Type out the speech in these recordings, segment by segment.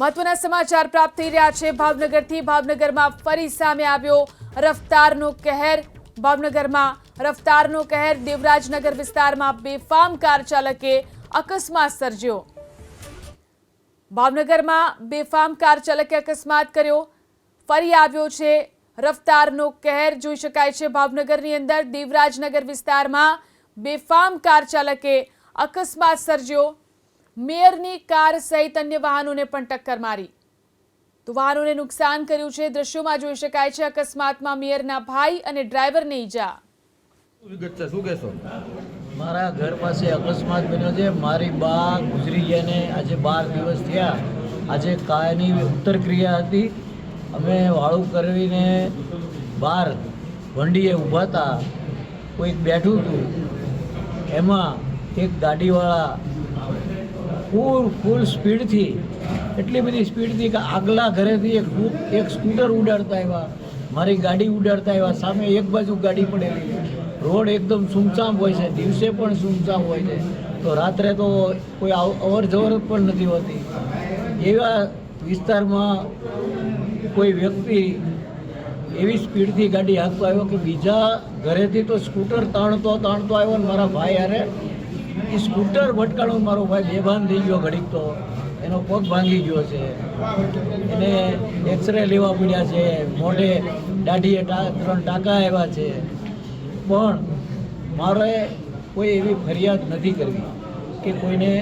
મહત્વના સમાચાર પ્રાપ્ત થઈ રહ્યા છે. ભાવનગરથી ભાવનગરમાં ફરી સામે આવ્યો રફતારનો કહેર. ભાવનગરમાં રફતારનો કહેર દેવરાજનગર વિસ્તારમાં બેફામ કાર ચાલકે અકસ્માત સર્જ્યો. ભાવનગરમાં બેફામ કાર ચાલકે અકસ્માત કર્યો. ફરી આવ્યો છે રફતારનો કહેર. જોઈ શકાય છે ભાવનગરની અંદર દેવરાજનગર વિસ્તારમાં બેફામ કાર ચાલકે અકસ્માત સર્જ્યો. મેયરની કાર સહિત અન્ય વાહનોને પણ ટક્કર મારી. તો વાહનોને નુકસાન કર્યું છે. દ્રશ્યોમાં જોઈ શકાય છે અકસ્માતમાં મેયરના ભાઈ અને ડ્રાઈવરને ઈજા. વિગત છે? શું કહેશો? મારા ઘર પાસે અકસ્માત બન્યો છે. મારી બા ગુજરી ગયાને આજે બાર દિવસ થયા. આજે કાયની ઉત્તર ક્રિયા હતી. અમે વાળું કરવીને બહાર વંડીએ ઊભા હતા. કોઈક બેઠું હતું. એમાં એક ગાડીવાળા ફૂલ ફૂલ સ્પીડથી, એટલી બધી સ્પીડથી કે આગલા ઘરેથી એક એક સ્કૂટર ઉડાડતા આવ્યા, મારી ગાડી ઉડાડતા આવ્યા, સામે એક બાજુ ગાડી પડેલી. રોડ એકદમ સુમસામ હોય છે, દિવસે પણ સુમસામ હોય છે. તો રાત્રે તો કોઈ અવ- અવર જવર પણ નથી હોતી. એવા વિસ્તારમાં કોઈ વ્યક્તિ એવી સ્પીડથી ગાડી હાંકતો આવ્યો કે બીજા ઘરેથી તો સ્કૂટર તાણતો તાણતો આવ્યો ને મારા ભાઈ હારે એ સ્કૂટર ભટકાણો મારો ભાઈ બેભાન થઈ ગયો ઘડીક તો. એનો પગ ભાંગી ગયો છે. એને એક્સરે લેવા પડ્યા છે. મોઢે દાઢીએ ત્રણ ટાંકા આવ્યા છે. પણ મારે કોઈ એવી ફરિયાદ નથી કરવી કે કોઈને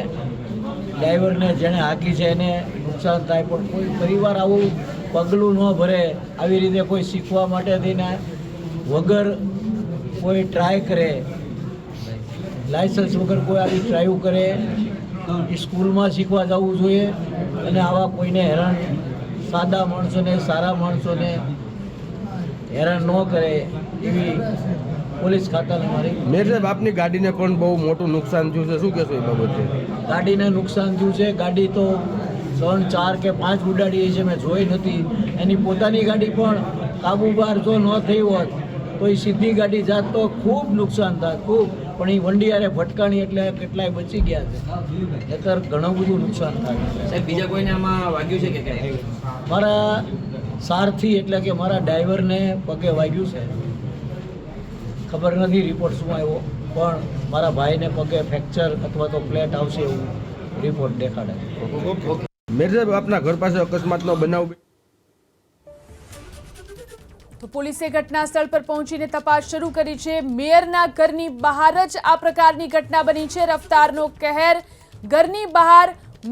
ડ્રાઈવરને જેણે હાકી છે એને નુકસાન થાય. પણ કોઈ પરિવાર આવું પગલું ન ભરે આવી રીતે કોઈ શીખવા માટે થઈને વગર કોઈ ટ્રાય કરે. લાયસન્સ વગર કોઈ આવી ડ્રાઈવ કરે સ્કૂલમાં શીખવા જવું જોઈએ અને આવા કોઈને હેરાન સાદા માણસોને સારા માણસોને હેરાન ન કરે એવી પોલીસ ખાતાને મારી. મેર સાહેબ આપની ગાડીને પણ બહુ મોટું નુકસાન થયું છે. શું કહેશો એ બાબતે? ગાડીને નુકસાન થયું છે. ગાડી તો ત્રણ ચાર કે પાંચ ઉડાડી છે મેં જોઈ નથી. એની પોતાની ગાડી પણ કાબુ બહાર જો ન થઈ હોત તો એ સીધી ગાડી જાત તો ખૂબ નુકસાન થાત ખૂબ. પણ એ વંડિયારે ભટકાણી એટલે કેટલાય બચી ગયા છે. નહીતર ઘણું બધું નુકસાન થાય સાહેબ બીજા કોઈને આમાં વાગ્યું છે કે કઈ? મારા સારથી એટલે કે મારા ડ્રાઈવરને પગે વાગ્યું છે. ખબર નથી રિપોર્ટ શું આવ્યો પણ મારા ભાઈને પગે ફ્રેક્ચર અથવા તો પ્લેટ આવશે એવું રિપોર્ટ દેખાડે. મેર સાહેબ આપના ઘર પાસે અકસ્માતનો બનાવ તો પોલીસે ઘટના સ્થળ પર પહોંચીને તપાસ શરૂ કરી છે. મેયરના ઘરની બહાર જ આ પ્રકારની ઘટના બની છે. રફતારનો કહેર ઘરની બહાર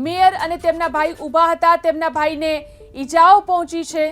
મેયર અને તેમના ભાઈ ઊભા હતા. તેમના ભાઈને ઈજાઓ પહોંચી છે.